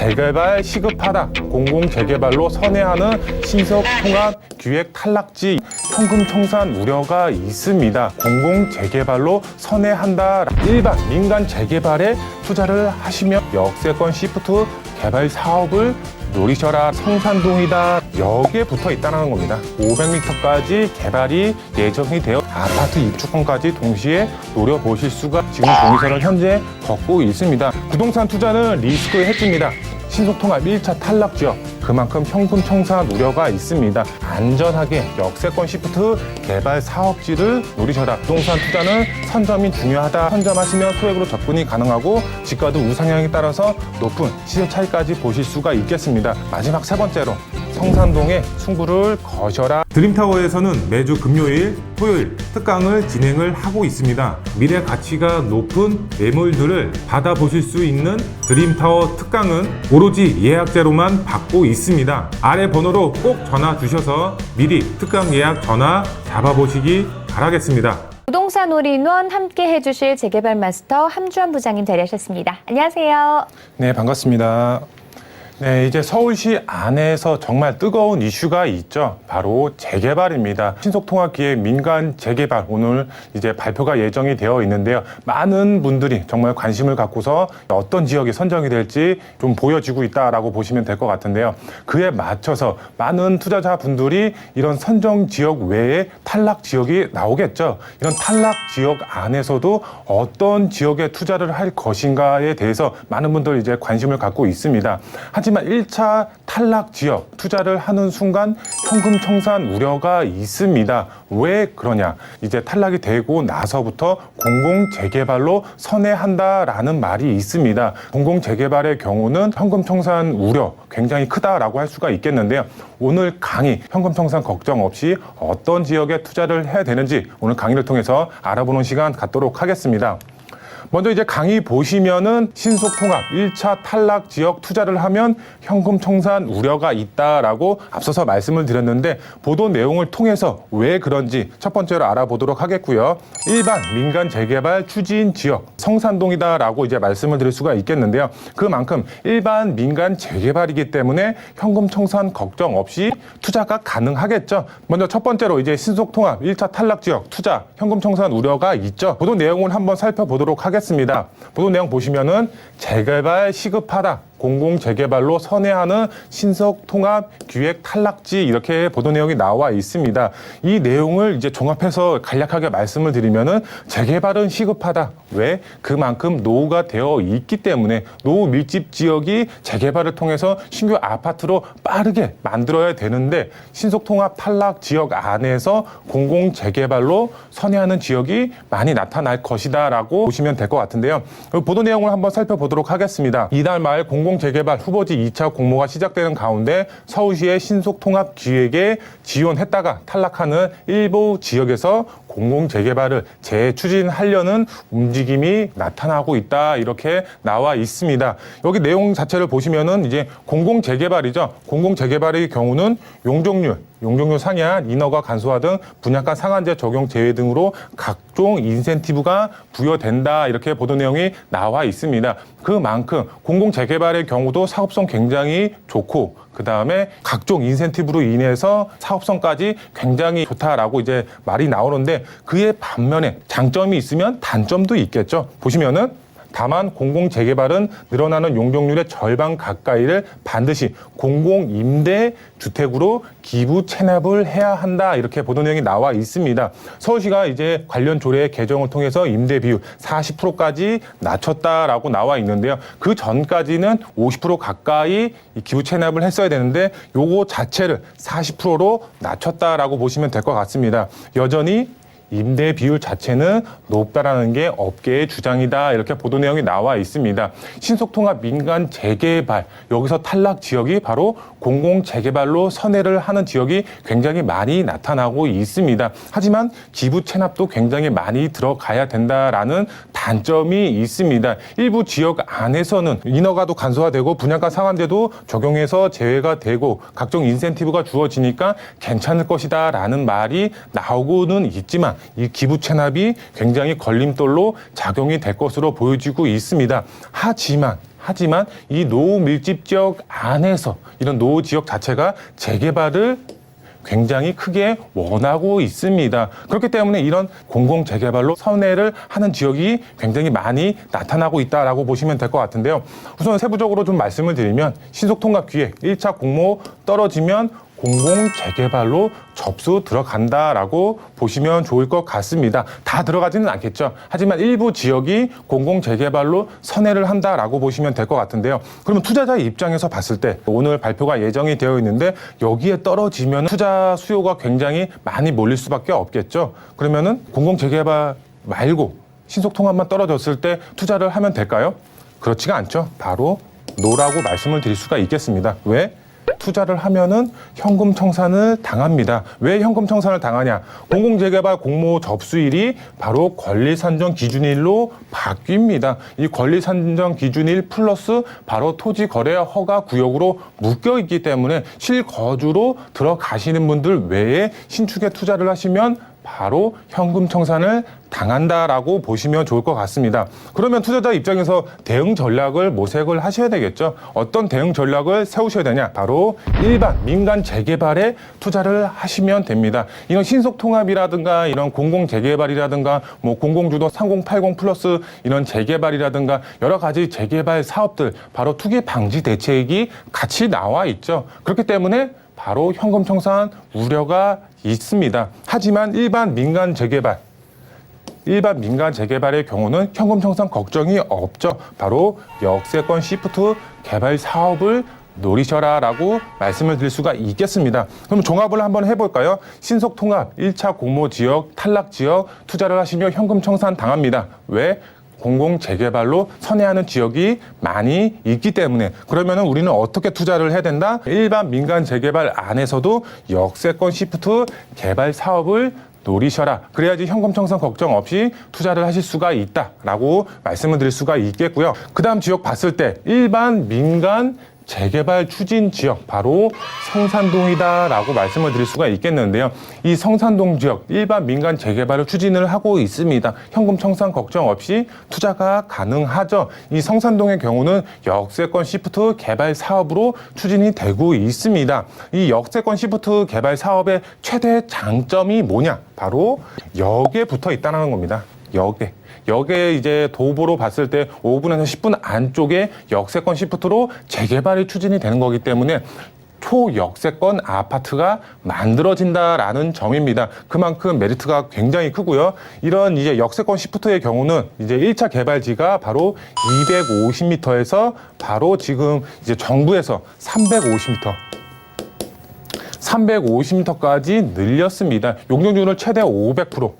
재개발 시급하다. 공공재개발로 선회하는 신속 통합 기획 탈락지 현금 청산 우려가 있습니다. 공공재개발로 선회한다. 일반 민간 재개발에 투자를 하시며 역세권 시프트 개발 사업을 노리셔라 성산동이다 여기에 붙어 있다는 겁니다 500m까지 개발이 예정이 되어 아파트 입주권까지 동시에 노려보실 수가 지금 동의서를 현재 걷고 있습니다 부동산 투자는 리스크 해지입니다 신속통합 1차 탈락 지역 그만큼 현금 청산 우려가 있습니다. 안전하게 역세권 시프트 개발 사업지를 노리셔라. 부동산 투자는 선점이 중요하다. 선점하시면 소액으로 접근이 가능하고 지가도 우상향에 따라서 높은 시세 차이까지 보실 수가 있겠습니다. 마지막 세 번째로 성산동에 승부를 거셔라. 드림타워에서는 매주 금요일, 토요일 특강을 진행을 하고 있습니다. 미래 가치가 높은 매물들을 받아보실 수 있는 드림타워 특강은 오로지 예약제로만 받고 있습니다. 아래 번호로 꼭 전화 주셔서 미리 특강 예약 전화 잡아보시기 바라겠습니다. 부동산 올인원 함께 해주실 재개발 마스터 함주환 부장님 자리하셨습니다. 안녕하세요. 네, 반갑습니다. 네, 이제 서울시 안에서 정말 뜨거운 이슈가 있죠. 바로 재개발입니다. 신속통합기획 민간 재개발 오늘 이제 발표가 예정이 되어 있는데요. 많은 분들이 정말 관심을 갖고서 어떤 지역이 선정이 될지 좀 보여지고 있다라고 보시면 될 것 같은데요. 그에 맞춰서 많은 투자자분들이 이런 선정 지역 외에 탈락 지역이 나오겠죠. 이런 탈락 지역 안에서도 어떤 지역에 투자를 할 것인가에 대해서 많은 분들이 이제 관심을 갖고 있습니다. 하지만 1차 탈락 지역 투자를 하는 순간 현금 청산 우려가 있습니다. 왜 그러냐? 이제 탈락이 되고 나서부터 공공 재개발로 선회한다라는 말이 있습니다. 공공 재개발의 경우는 현금 청산 우려 굉장히 크다라고 할 수가 있겠는데요. 오늘 강의 현금 청산 걱정 없이 어떤 지역에 투자를 해야 되는지 오늘 강의를 통해서 알아보는 시간 갖도록 하겠습니다. 먼저 이제 강의 보시면은 신속 통합 1차 탈락 지역 투자를 하면 현금 청산 우려가 있다라고 앞서서 말씀을 드렸는데 보도 내용을 통해서 왜 그런지 첫 번째로 알아보도록 하겠고요. 일반 민간 재개발 추진 지역 성산동이다라고 이제 말씀을 드릴 수가 있겠는데요. 그만큼 일반 민간 재개발이기 때문에 현금 청산 걱정 없이 투자가 가능하겠죠. 먼저 첫 번째로 이제 신속 통합 1차 탈락 지역 투자 현금 청산 우려가 있죠. 보도 내용을 한번 살펴보도록 하겠습니다. 보도 내용 보시면은 재개발 시급하다. 공공 재개발로 선회하는 신속 통합 기획 탈락지 이렇게 보도 내용이 나와 있습니다. 이 내용을 이제 종합해서 간략하게 말씀을 드리면은 재개발은 시급하다. 왜? 그만큼 노후가 되어 있기 때문에 노후 밀집 지역이 재개발을 통해서 신규 아파트로 빠르게 만들어야 되는데 신속 통합 탈락 지역 안에서 공공 재개발로 선회하는 지역이 많이 나타날 것이다라고 보시면 될것 같은데요. 보도 내용을 한번 살펴보도록 하겠습니다. 이달 말 공공 재개발 후보지 2차 공모가 시작되는 가운데 서울시의 신속 통합 기획에 지원했다가 탈락하는 일부 지역에서 공공 재개발을 재추진하려는 움직임이 나타나고 있다 이렇게 나와 있습니다. 여기 내용 자체를 보시면은 이제 공공 재개발이죠. 공공 재개발의 경우는 용적률, 용적률 상향, 인허가 간소화 등 분양가 상한제 적용 제외 등으로 각종 인센티브가 부여된다 이렇게 보도 내용이 나와 있습니다. 그만큼 공공 재개발의 경우도 사업성 굉장히 좋고 그 다음에 각종 인센티브로 인해서 사업성까지 굉장히 좋다라고 이제 말이 나오는데 그의 반면에 장점이 있으면 단점도 있겠죠. 보시면은 다만 공공 재개발은 늘어나는 용적률의 절반 가까이를 반드시 공공 임대 주택으로 기부 체납을 해야 한다 이렇게 보도 내용이 나와 있습니다. 서울시가 이제 관련 조례 개정을 통해서 임대 비율 40%까지 낮췄다라고 나와 있는데요. 그 전까지는 50% 가까이 이 기부 체납을 했어야 되는데 요거 자체를 40%로 낮췄다라고 보시면 될 것 같습니다. 여전히 임대 비율 자체는 높다라는 게 업계의 주장이다 이렇게 보도 내용이 나와 있습니다. 신속통합 민간 재개발 여기서 탈락 지역이 바로 공공 재개발로 선회를 하는 지역이 굉장히 많이 나타나고 있습니다. 하지만 기부 체납도 굉장히 많이 들어가야 된다라는 단점이 있습니다. 일부 지역 안에서는 인허가도 간소화되고 분양가 상한제도 적용해서 제외가 되고 각종 인센티브가 주어지니까 괜찮을 것이다라는 말이 나오고는 있지만 이 기부 체납이 굉장히 걸림돌로 작용이 될 것으로 보여지고 있습니다. 하지만 하지만 이 노후 밀집 지역 안에서 이런 노후 지역 자체가 재개발을 굉장히 크게 원하고 있습니다. 그렇기 때문에 이런 공공 재개발로 선회를 하는 지역이 굉장히 많이 나타나고 있다라고 보시면 될 것 같은데요. 우선 세부적으로 좀 말씀을 드리면 신속통합 기획 1차 공모 떨어지면 공공 재개발로 접수 들어간다라고 보시면 좋을 것 같습니다. 다 들어가지는 않겠죠. 하지만 일부 지역이 공공 재개발로 선회를 한다라고 보시면 될 것 같은데요. 그러면 투자자의 입장에서 봤을 때 오늘 발표가 예정이 되어 있는데 여기에 떨어지면 투자 수요가 굉장히 많이 몰릴 수밖에 없겠죠. 그러면은 공공 재개발 말고 신속 통합만 떨어졌을 때 투자를 하면 될까요? 그렇지가 않죠. 바로 노라고 말씀을 드릴 수가 있겠습니다. 왜? 투자를 하면은 현금 청산을 당합니다. 왜 현금 청산을 당하냐? 공공재개발 공모 접수일이 바로 권리 산정 기준일로 바뀝니다. 이 권리 산정 기준일 플러스 바로 토지 거래 허가 구역으로 묶여 있기 때문에 실거주로 들어가시는 분들 외에 신축에 투자를 하시면 바로 현금 청산을 당한다라고 보시면 좋을 것 같습니다. 그러면 투자자 입장에서 대응 전략을 모색을 하셔야 되겠죠. 어떤 대응 전략을 세우셔야 되냐? 바로 일반 민간 재개발에 투자를 하시면 됩니다. 이런 신속 통합이라든가 이런 공공 재개발이라든가 뭐 공공주도 3080 플러스 이런 재개발이라든가 여러 가지 재개발 사업들 바로 투기 방지 대책이 같이 나와 있죠. 그렇기 때문에 바로 현금 청산 우려가 있습니다. 하지만 일반 민간 재개발 일반 민간 재개발의 경우는 현금 청산 걱정이 없죠. 바로 역세권 시프트 개발 사업을 노리셔라라고 말씀을 드릴 수가 있겠습니다. 그럼 종합을 한번 해볼까요? 신속 통합 1차 공모 지역 탈락 지역 투자를 하시면 현금 청산 당합니다. 왜? 공공 재개발로 선회하는 지역이 많이 있기 때문에 그러면은 우리는 어떻게 투자를 해야 된다? 일반 민간 재개발 안에서도 역세권 시프트 개발 사업을 노리셔라. 그래야지 현금 청산 걱정 없이 투자를 하실 수가 있다라고 말씀을 드릴 수가 있겠고요. 그 다음 지역 봤을 때 일반 민간 재개발 추진 지역 바로 성산동이다라고 말씀을 드릴 수가 있겠는데요. 이 성산동 지역 일반 민간 재개발을 추진을 하고 있습니다. 현금 청산 걱정 없이 투자가 가능하죠. 이 성산동의 경우는 역세권 시프트 개발 사업으로 추진이 되고 있습니다. 이 역세권 시프트 개발 사업의 최대 장점이 뭐냐? 바로 역에 붙어 있다는 겁니다. 역에. 역에 이제 도보로 봤을 때 5분에서 10분 안쪽에 역세권 시프트로 재개발이 추진이 되는 거기 때문에 초역세권 아파트가 만들어진다라는 점입니다. 그만큼 메리트가 굉장히 크고요. 이런 이제 역세권 시프트의 경우는 이제 1차 개발지가 바로 250m에서 바로 지금 이제 정부에서 350m 350m까지 늘렸습니다. 용적률을 최대 500%.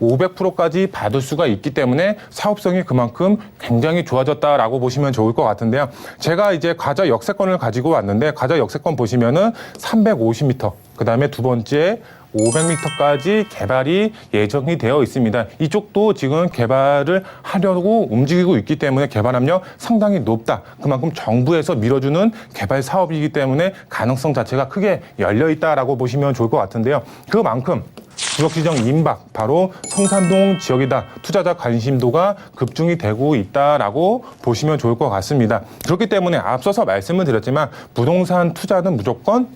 500%까지 받을 수가 있기 때문에 사업성이 그만큼 굉장히 좋아졌다라고 보시면 좋을 것 같은데요. 제가 이제 과자 역세권을 가지고 왔는데 과자 역세권 보시면은 350m, 그 다음에 두 번째 500m까지 개발이 예정이 되어 있습니다. 이쪽도 지금 개발을 하려고 움직이고 있기 때문에 개발 압력 상당히 높다. 그만큼 정부에서 밀어주는 개발 사업이기 때문에 가능성 자체가 크게 열려 있다라고 보시면 좋을 것 같은데요. 그만큼 지역 지정 임박 바로 성산동 지역이다 투자자 관심도가 급증이 되고 있다라고 보시면 좋을 것 같습니다. 그렇기 때문에 앞서서 말씀을 드렸지만 부동산 투자는 무조건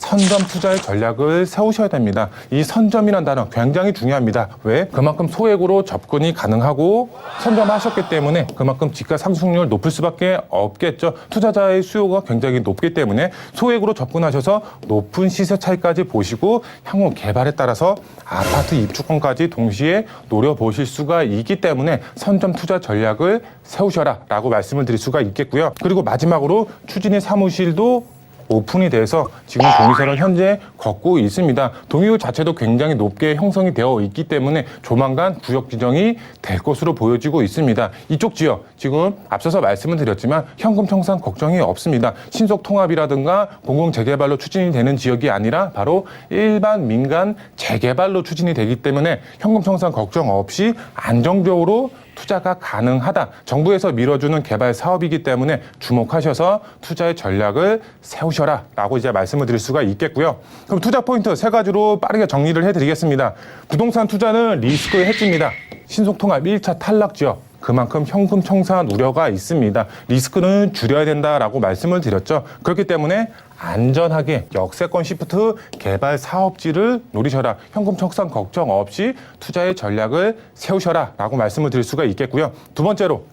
선점 투자의 전략을 세우셔야 됩니다. 이 선점이라는 단어 굉장히 중요합니다. 왜? 그만큼 소액으로 접근이 가능하고 선점하셨기 때문에 그만큼 집가 상승률 높을 수밖에 없겠죠. 투자자의 수요가 굉장히 높기 때문에 소액으로 접근하셔서 높은 시세 차이까지 보시고 향후 개발에 따라서 아파트 입주권까지 동시에 노려보실 수가 있기 때문에 선점 투자 전략을 세우셔라 라고 말씀을 드릴 수가 있겠고요. 그리고 마지막으로 추진의 사무실도 오픈이 돼서 지금 동의서를 현재 걷고 있습니다. 동의율 자체도 굉장히 높게 형성이 되어 있기 때문에 조만간 구역 지정이 될 것으로 보여지고 있습니다. 이쪽 지역 지금 앞서서 말씀을 드렸지만 현금 청산 걱정이 없습니다. 신속 통합이라든가 공공 재개발로 추진이 되는 지역이 아니라 바로 일반 민간 재개발로 추진이 되기 때문에 현금 청산 걱정 없이 안정적으로 투자가 가능하다. 정부에서 밀어주는 개발 사업이기 때문에 주목하셔서 투자의 전략을 세우셔라. 라고 이제 말씀을 드릴 수가 있겠고요. 그럼 투자 포인트 세 가지로 빠르게 정리를 해드리겠습니다. 부동산 투자는 리스크 해지입니다. 신속통합 1차 탈락 지역. 그만큼 현금 청산 우려가 있습니다. 리스크는 줄여야 된다라고 말씀을 드렸죠. 그렇기 때문에 안전하게 역세권 시프트 개발 사업지를 노리셔라. 현금 청산 걱정 없이 투자의 전략을 세우셔라 라고 말씀을 드릴 수가 있겠고요. 두 번째로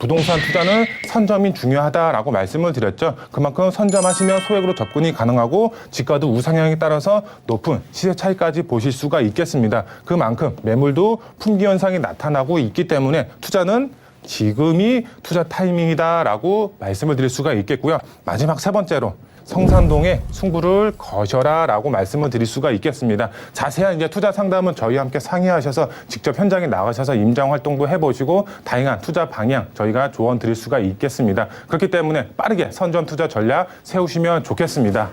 부동산 투자는 선점이 중요하다라고 말씀을 드렸죠. 그만큼 선점하시면 소액으로 접근이 가능하고 집가도 우상향에 따라서 높은 시세 차이까지 보실 수가 있겠습니다. 그만큼 매물도 품귀 현상이 나타나고 있기 때문에 투자는 지금이 투자 타이밍이다라고 말씀을 드릴 수가 있겠고요. 마지막 세 번째로 성산동에 승부를 거셔라라고 말씀을 드릴 수가 있겠습니다. 자세한 이제 투자 상담은 저희와 함께 상의하셔서 직접 현장에 나가셔서 임장 활동도 해보시고 다양한 투자 방향 저희가 조언 드릴 수가 있겠습니다. 그렇기 때문에 빠르게 선점 투자 전략 세우시면 좋겠습니다.